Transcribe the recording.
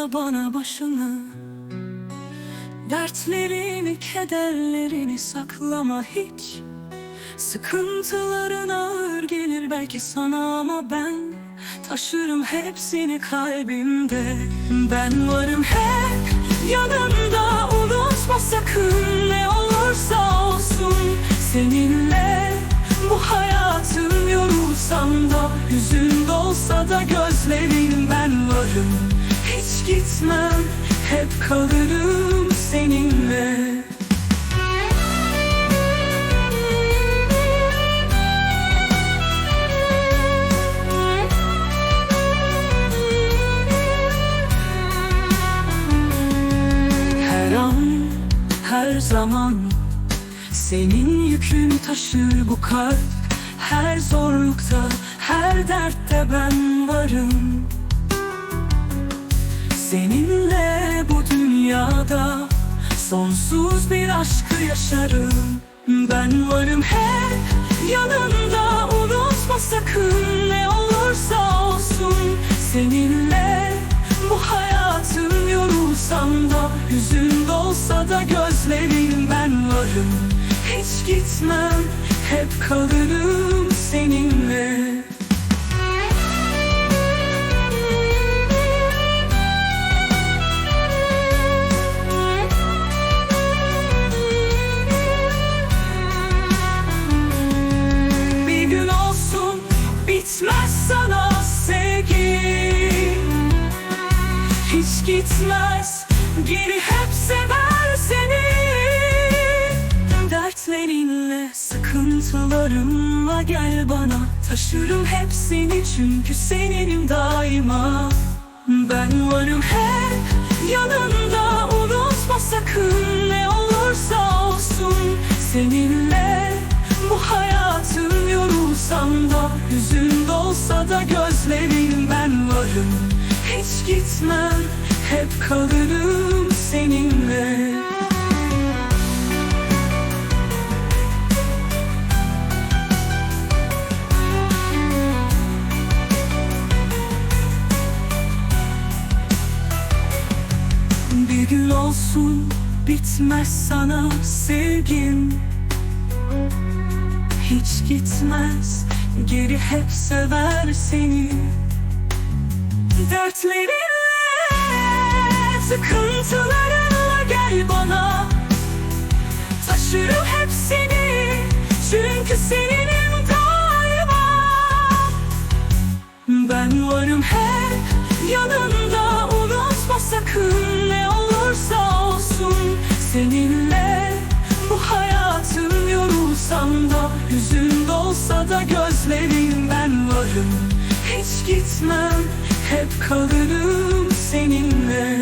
Salla bana başını. Dertlerini, kederlerini saklama hiç. Sıkıntıların ağır gelir belki sana ama ben Taşırım hepsini kalbimde. Ben varım hep yanında Unutma sakın ne olursa olsun. Seninle bu hayatım yorulsam da Hüzün dolsa da varım Hiç gitmem. Hep kalırım seninle. Her an, her zaman Senin yükün taşır bu kalp. Her zorlukta, her dertte ben varım Seninle bu dünyada Sonsuz bir aşkı yaşarım. Ben varım hep yanında Unutma sakın ne olursa olsun. Seninle bu hayatım yorulsam da Hüzün dolsa da gözlerin ben varım. Hiç gitmem hep kalırım seninle bitmez sana sevgi. Hiç gitmez. Geri hep sever seni. Dertlerinle sıkıntılarımla gel bana. Taşırım hepsini çünkü seninim daima. Ben varım hep yanında. Unutma sakın Hiç gitmem. Hep kalırım seninle. Bir gün olsun bitmez sana sevgim. Hiç gitmez geri hep sever seni Dertlerinle sıkıntılarınla gel bana. Taşırım hepsini çünkü seninim daima ben varım hep yanında Unutma sakın ne olursa olsun. Seninle bu hayatım yorulsam da Hüzün dolsa da gözlerin ben varım. Hiç gitmem hep kalırım seninle